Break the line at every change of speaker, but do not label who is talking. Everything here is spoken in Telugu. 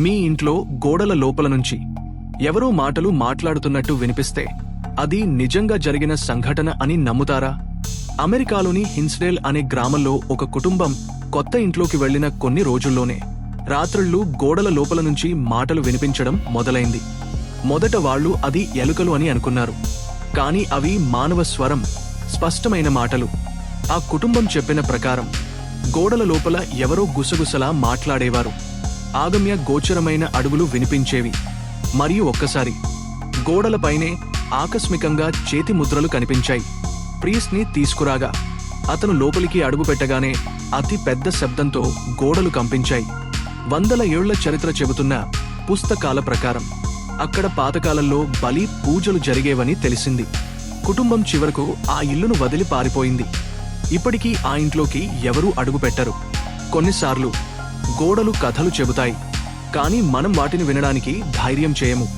మీ ఇంట్లో గోడల లోపల నుంచి ఎవరో మాటలు మాట్లాడుతున్నట్టు వినిపిస్తే అది నిజంగా జరిగిన సంఘటన అని నమ్ముతారా? అమెరికాలోని హిన్స్డేల్ అనే గ్రామంలో ఒక కుటుంబం కొత్త ఇంట్లోకి వెళ్ళిన కొన్ని రోజుల్లోనే రాత్రుళ్ళు గోడల లోపల నుంచి మాటలు వినిపించడం మొదలైంది. మొదట వాళ్ళు అది ఎలుకలు అని అనుకున్నారు. కాని అవి మానవ స్వరం స్పష్టమైన మాటలు. ఆ కుటుంబం చెప్పిన ప్రకారం గోడల లోపల ఎవరో గుసగుసలా మాట్లాడేవారు. ఆగమ్య గోచరమైన అడుగులు వినిపించేవి. మరియు ఒక్కసారి గోడలపైనే ఆకస్మికంగా చేతి ముద్రలు కనిపించాయి. ప్రీస్ని తీసుకురాగా అతను లోపలికి అడుగు పెట్టగానే అతి పెద్ద శబ్దంతో గోడలు కంపించాయి. వందల ఏళ్ళ చరిత్ర చెబుతున్న పుస్తకాల ప్రకారం అక్కడ పాతకాలంలో బలి పూజలు జరిగేవని తెలిసింది. కుటుంబం చివరకు ఆ ఇల్లును వదిలి పారిపోయింది. ఇప్పటికీ ఆ ఇంట్లోకి ఎవరూ అడుగుపెట్టరు కొన్నిసార్లు గోడలు కథలు చెబుతాయి. కానీ మనం వాటిని వినడానికి ధైర్యం చేయము.